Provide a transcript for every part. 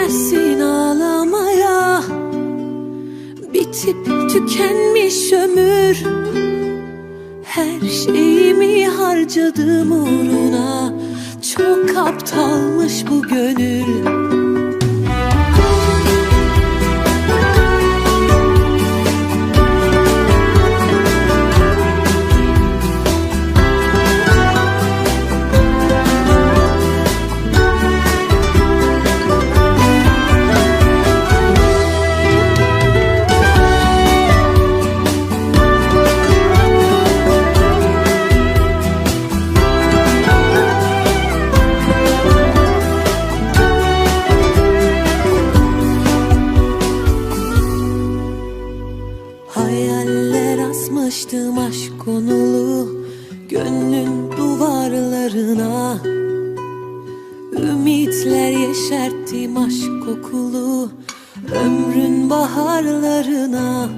Değmesin ağlamaya. Bitip tükenmiş ömür. Her şeyimi harcadım uğruna. Çok aptalmış bu gönül aşk konulu Gönlün duvarlarına. Ümitler yeşerttim aşk kokulu Ömrün baharlarına.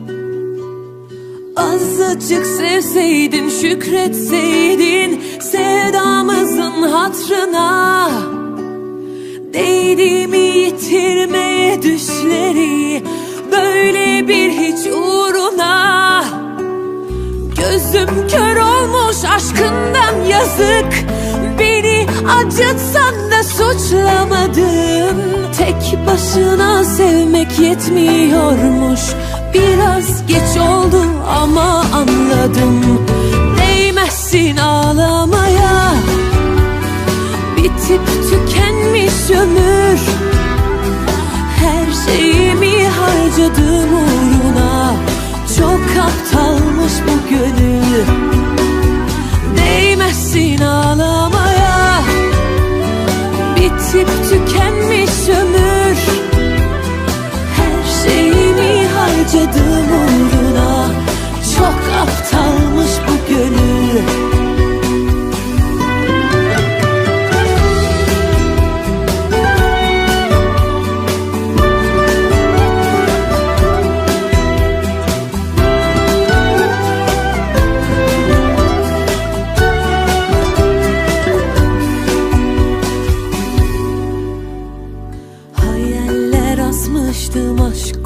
Azıcık sevseydin şükretseydin Sevdamızın hatrına. Değdi mi yitirmeye düşleri Böyle bir hiç uğruna Gözüm kör olmuş aşkından yazık. Beni acıtsan da suçlamadın Tek başına sevmek yetmiyormuş. Biraz geç oldu ama anladım. Değmezsin ağlamaya. Bitip tükenmiş ömür Bitip tükenmiş ömür. Her şeyimi harcadım uğruna. Çok aptalmış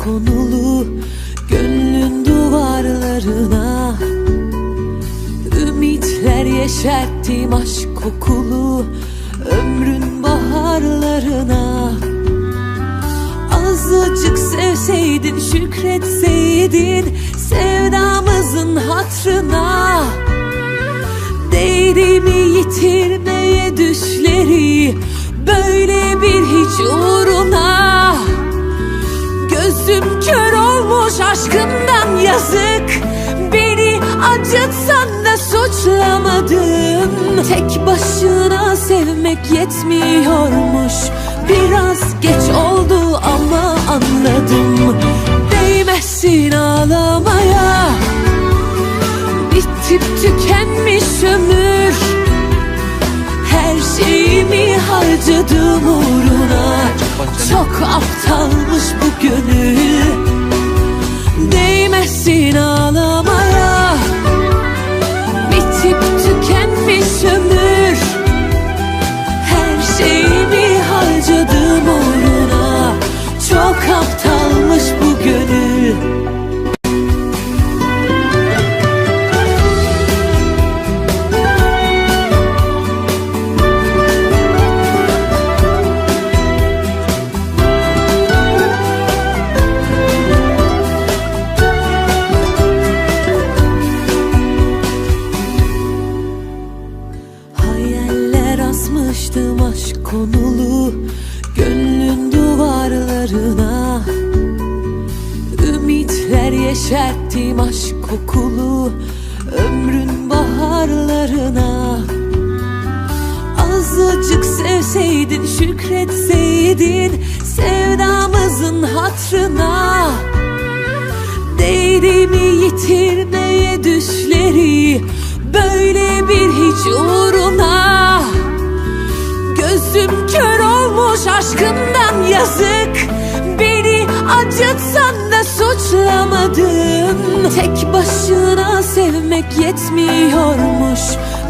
konulu Gönlün duvarlarına. Ümitler yeşerttim aşk kokulu Ömrün baharlarına. Azıcık sevseydin şükretseydin Sevdamızın hatrına. Değdi mi yitirmeye düşleri Böyle bir hiç uğruna yazık. Beni acıtsan da suçlamadın. Tek başına sevmek yetmiyormuş. Biraz geç oldu ama anladım. Değmezsin ağlamaya. Bitip tükenmiş ömür. Her şeyimi harcadım uğruna. Çok aptalmış bu Çok aptalmış bu gönül yeşerttim aşk kokulu Ömrün baharlarına. Azıcık sevseydin şükretseydin Sevdamızın hatrına. Değdi mi yitirmeye düşleri Böyle bir hiç uğruna. Gözüm kör olmuş aşkından yazık suçlamadın Tek başına sevmek yetmiyormuş.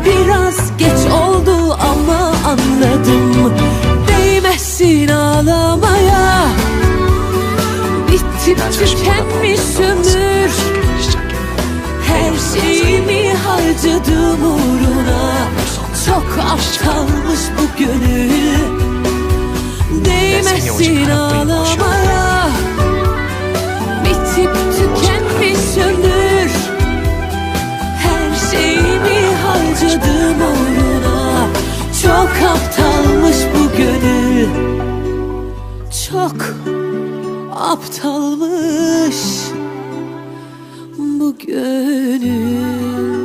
Biraz geç oldu ama anladım. Değmezsin ağlamaya. Bitip tükenmiş ömür. Her şeyimi harcadım uğruna. Çok aptalmış bu gönül. Değmesin ağlamaya Çok aptalmış bu gönül